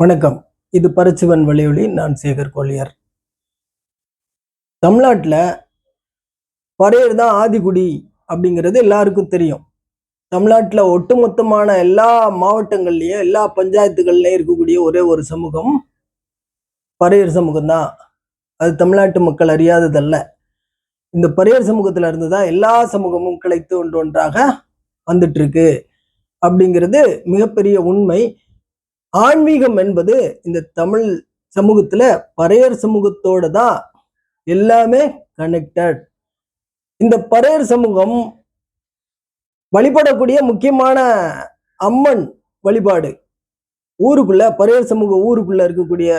வணக்கம். இது பரச்சுவன் வழியொலி நான் சேகர் கோலியர் தமிழ்நாட்டில் பறையர் தான் ஆதிக்குடி அப்படிங்கிறது எல்லாருக்கும் தெரியும். தமிழ்நாட்டில் ஒட்டுமொத்தமான எல்லா மாவட்டங்கள்லையும் எல்லா பஞ்சாயத்துகள்லையும் இருக்கக்கூடிய ஒரே ஒரு சமூகம் பறையர் சமூகம் தான். அது தமிழ்நாட்டு மக்கள் அறியாததல்ல. இந்த பறையர் சமூகத்துல இருந்து தான் எல்லா சமூகமும் கிளைத்து ஒன்று ஒன்றாக வந்துட்டு இருக்கு. அப்படிங்கிறது மிகப்பெரிய உண்மை. ஆன்மீகம் என்பது இந்த தமிழ் சமூகத்துல பறையர் சமூகத்தோட தான் எல்லாமே கனெக்டட் இந்த பறையர் சமூகம் வழிபடக்கூடிய முக்கியமான அம்மன் வழிபாடு. ஊருக்குள்ள பறையர் சமூக ஊருக்குள்ள இருக்கக்கூடிய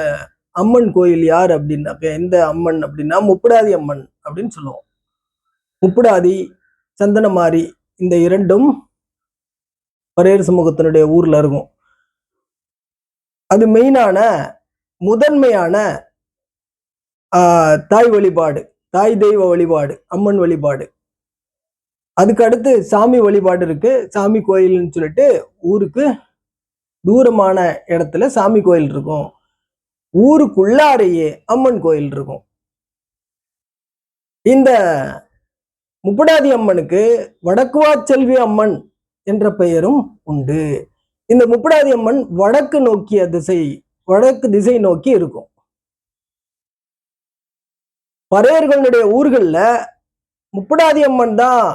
அம்மன் கோயில் யார் அப்படின்னாக்க எந்த அம்மன் அப்படின்னா முப்படாதி அம்மன் அப்படின்னு சொல்லுவோம். முப்படாதி சந்தனமாரி இந்த இரண்டும் பறையர் சமூகத்தினுடைய ஊர்ல இருக்கும். அது மெயினான முதன்மையான தாய் வழிபாடு தாய் தெய்வ வழிபாடு அம்மன் வழிபாடு. அதுக்கு அடுத்து சாமி வழிபாடு இருக்கு. சாமி கோயில்னு சொல்லிட்டு ஊருக்கு தூரமான இடத்துல சாமி கோயில் இருக்கும். ஊருக்குள்ளாரையே அம்மன் கோயில் இருக்கும். இந்த முப்படாதி அம்மனுக்கு வடக்குவா செல்வி அம்மன் என்ற பெயரும் உண்டு. இந்த முப்படாதி அம்மன் வடக்கு நோக்கிய திசை வடக்கு திசை நோக்கி இருக்கும். பறையர்களுடைய ஊர்கள்ல முப்படாதி அம்மன் தான்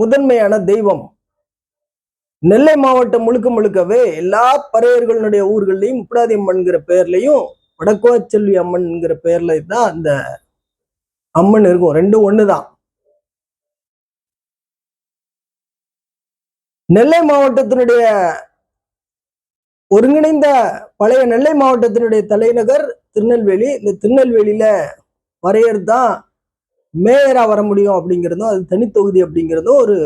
முதன்மையான தெய்வம். நெல்லை மாவட்டம் முழுக்க முழுக்கவே எல்லா பறையர்களுடைய ஊர்கள்லையும் முப்படாதி அம்மன்கிற பெயர்லையும் வடக்குவாச்செல்வி அம்மன்ங்கிற பெயர்ல தான் அந்த அம்மன் இருக்கும். ரெண்டும் ஒண்ணுதான். நெல்லை மாவட்டத்தினுடைய ஒருங்கிணைந்த பழைய நெல்லை மாவட்டத்தினுடைய தலைநகர் திருநெல்வேலி. இந்த திருநெல்வேலியில வரையர் தான் மேயரா வர முடியும் அப்படிங்கிறதும் அது தனித்தொகுதி அப்படிங்கிறதும் ஒரு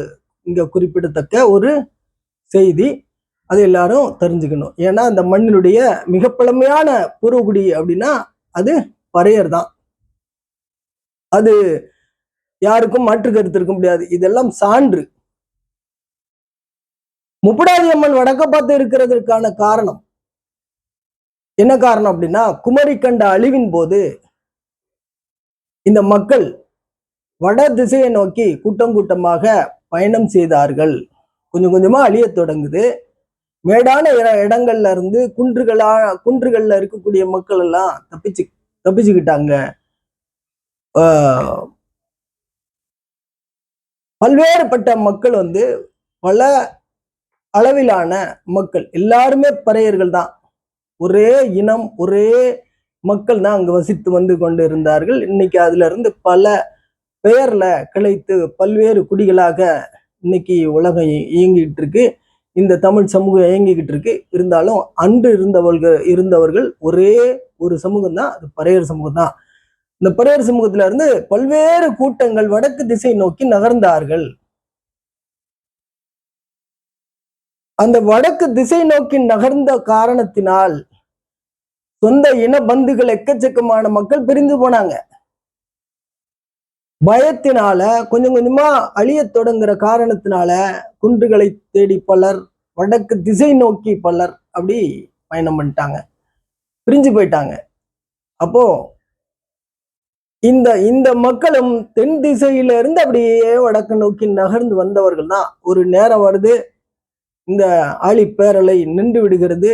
இங்க குறிப்பிடத்தக்க ஒரு செய்தி. அது எல்லாரும் தெரிஞ்சுக்கணும். ஏன்னா அந்த மண்ணினுடைய மிக பழமையான பூர்வகுடி அப்படின்னா அது வரையர் தான் அது யாருக்கும் மாற்று கருத்து இருக்க முடியாது. இதெல்லாம் சான்று. முப்படாதி அம்மன் வடக்க பார்த்து இருக்கிறதுக்கான காரணம். என்ன காரணம் அப்படின்னா குமரி கண்ட அழிவின் போது இந்த மக்கள் வட திசையை நோக்கி கூட்டம் கூட்டமாக பயணம் செய்தார்கள். கொஞ்சம் கொஞ்சமா அழியத் தொடங்குது. மேடான இட- இடங்கள்ல இருந்து குன்றுகளா குன்றுகள்ல இருக்கக்கூடிய மக்கள் எல்லாம் தப்பிச்சு தப்பிச்சுக்கிட்டாங்க. ஆஹ் பல்வேறுபட்ட மக்கள் வந்து பல அளவிலான மக்கள். எல்லாருமே பறையர்கள் தான். ஒரே இனம் ஒரே மக்கள் தான் அங்கு வசித்து வந்து கொண்டு இருந்தார்கள் இன்னைக்கு அதுல இருந்து பல பெயர்ல கிளைத்து பல்வேறு குடிகளாக இன்னைக்கு உலகம் இயங்கிக்கிட்டு இயங்கிட்டு இருக்கு. இந்த தமிழ் சமூகம் இயங்கிக்கிட்டு இருக்கு. இருந்தாலும் அன்று இருந்தவர்கள் இருந்தவர்கள் ஒரே ஒரு சமூகம் தான். அது பறையர் சமூகம் தான். இந்த பறையர் சமூகத்துல இருந்து பல்வேறு கூட்டங்கள் வடக்கு திசை நோக்கி நகர்ந்தார்கள். அந்த வடக்கு திசை நோக்கி நகர்ந்த காரணத்தினால் சொந்த இன பந்துகள் எக்கச்சக்கமான மக்கள் பிரிந்து போனாங்க. பயத்தினால கொஞ்சம் கொஞ்சமா அழியத் தொடங்குற காரணத்தினால குன்றுகளை தேடி பலர் வடக்கு திசை நோக்கி பலர் அப்படி பயணம் பண்ணிட்டாங்க. பிரிஞ்சு போயிட்டாங்க. அப்போ இந்த இந்த மக்களும் தென் திசையில இருந்து அப்படியே வடக்கு நோக்கி நகர்ந்து வந்தவர்கள் தான். ஒரு நேரம் வருது இந்த ஆழி பேரலை நின்று விடுகிறது.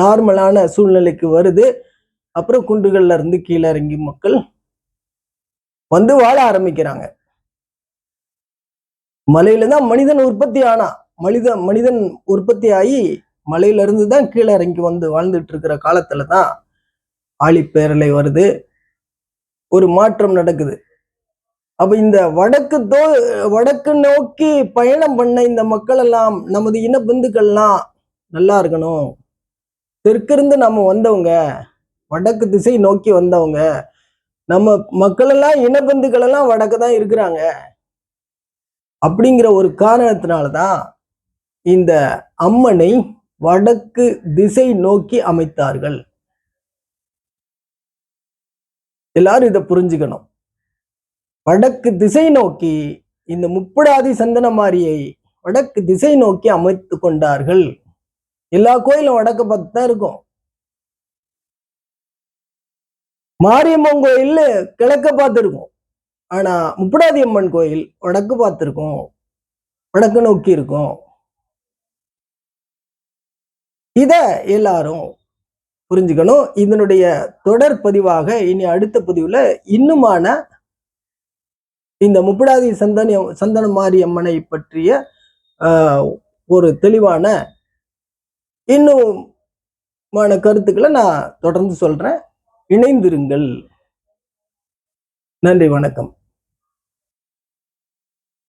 நார்மலான சூழ்நிலைக்கு வருது. அப்புறம் குண்டுகள்ல இருந்து கீழே இறங்கி மக்கள் வந்து வாழ ஆரம்பிக்கிறாங்க. மலையில தான் மனிதன் உற்பத்தி ஆனா மனித மனிதன் உற்பத்தி ஆகி மலையில இருந்து தான் கீழே இறங்கி வந்து வாழ்ந்துட்டு இருக்கிற காலத்துல தான் ஆழிப்பேரலை வருது. ஒரு மாற்றம் நடக்குது. அப்ப இந்த வடக்கு தோ வடக்கு நோக்கி பயணம் பண்ண இந்த மக்கள் எல்லாம் நமது இன பந்துக்கள்லாம் நல்லா இருக்கணும். தெற்கிருந்து நம்ம வந்தவங்க வடக்கு திசை நோக்கி வந்தவங்க நம்ம மக்கள் எல்லாம் எல்லாம் வடக்கு தான் இருக்கிறாங்க. அப்படிங்கிற ஒரு காரணத்தினால்தான் இந்த அம்மனை வடக்கு திசை நோக்கி அமைத்தார்கள். எல்லாரும் இதை புரிஞ்சுக்கணும். வடக்கு திசை நோக்கி இந்த முப்படாதி சந்தனமாரியை வடக்கு திசை நோக்கி அமைத்து கொண்டார்கள். எல்லா கோயிலும் வடக்கு பார்த்து தான் இருக்கும். மாரியம்மன் கோயில் கிழக்க பார்த்துருக்கும். ஆனா முப்படாதி அம்மன் கோயில் வடக்கு பார்த்துருக்கும். வடக்கு நோக்கி இருக்கும். இத எல்லாரும் புரிஞ்சுக்கணும். இதனுடைய தொடர் பதிவாக இனி அடுத்த பதிவுல இன்னுமான இந்த முப்படாதி சந்தன சந்தன மாரியம்மனை பற்றிய ஒரு தெளிவான இன்னுமான கருத்துக்களை நான் தொடர்ந்து சொல்றேன். இணைந்திருங்கள். நன்றி வணக்கம்.